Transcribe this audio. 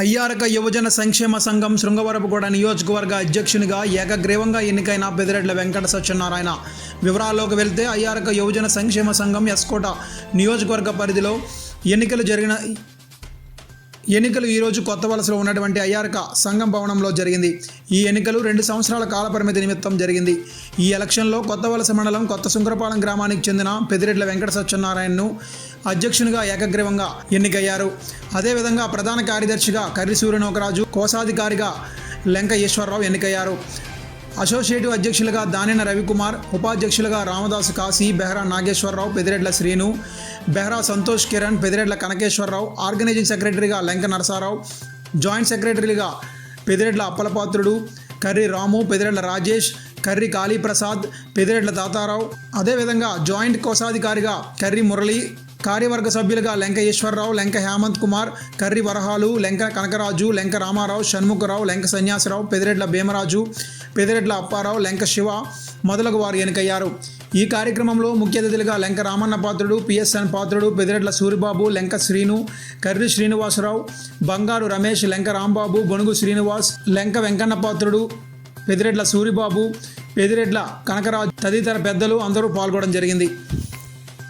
అయ్యారక యువజన సంక్షేమ సంఘం శృంగవరపుగూడ నియోజకవర్గ అధ్యక్షునిగా ఏకగ్రీవంగా ఎన్నికైన పెదిరెడ్ల వెంకట సత్యనారాయణ. వివరాల్లోకి వెళ్తే అయ్యారక యువజన సంక్షేమ సంఘం ఎస్కోట నియోజకవర్గ పరిధిలో ఎన్నికలు జరిగిన ఎన్నికలు ఈరోజు కొత్త వలసలో ఉన్నటువంటి అయ్యారక సంఘం భవనంలో జరిగింది. ఈ ఎన్నికలు రెండు సంవత్సరాల కాలపరిమితి నిమిత్తం జరిగింది. ఈ ఎలక్షన్లో కొత్త వలస మండలం కొత్త సుంకరపాలెం గ్రామానికి చెందిన పెదిరెడ్ల వెంకట సత్యనారాయణను అధ్యక్షునిగా ఏకగ్రీవంగా ఎన్నికయ్యారు. అదేవిధంగా ప్రధాన కార్యదర్శిగా కర్రి సూర్యనోకరాజు కోశాధికారిగా లెంక ఈశ్వరరావు ఎన్నికయ్యారు. అసోసియేటివ్ అధ్యక్షులుగా దానిన రవికుమార్ ఉపాధ్యక్షులుగా రామదాసు కాశీ బెహ్రా నాగేశ్వరరావు పెదిరెడ్ల శ్రీను బెహ్రా సంతోష్ కిరణ్ పెదిరెడ్ల కనకేశ్వరరావు ఆర్గనైజింగ్ సెక్రటరీగా లెంక నరసారావు జాయింట్ సెక్రటరీగా పెదిరెడ్ల అప్పలపాత్రుడు కర్రి రాము పెదిరెడ్ల రాజేష్ కర్రి కాళీప్రసాద్ పెదిరెడ్ల తాతారావు అదేవిధంగా జాయింట్ కోశాధికారిగా కర్రి మురళి కార్యవర్గ సభ్యులుగా లెంక ఈశ్వరరావు లెంక హేమంత్ కుమార్ కర్రి వరహాలు లెంక కనకరాజు లెంక రామారావు షణ్ముఖరావు లెంక సన్యాసరావు పెదిరెడ్ల భీమరాజు పెదిరెడ్ల అప్పారావు లెంక శివ మొదలగు వారు ఎన్నికయ్యారు. ఈ కార్యక్రమంలో ముఖ్య అతిథులుగా లెంక రామన్న పాత్రుడు పిఎస్ఎన్ పాత్రుడు పెదిరెడ్ల సూరిబాబు లెంక శ్రీను కర్రి శ్రీనివాసరావు బంగారు రమేష్ లెంక రాంబాబు బొనుగు శ్రీనివాస్ లెంక వెంకన్న పాత్రుడు పెదిరెడ్ల సూరిబాబు పెదిరెడ్ల కనకరాజు తదితర పెద్దలు అందరూ పాల్గొనడం జరిగింది.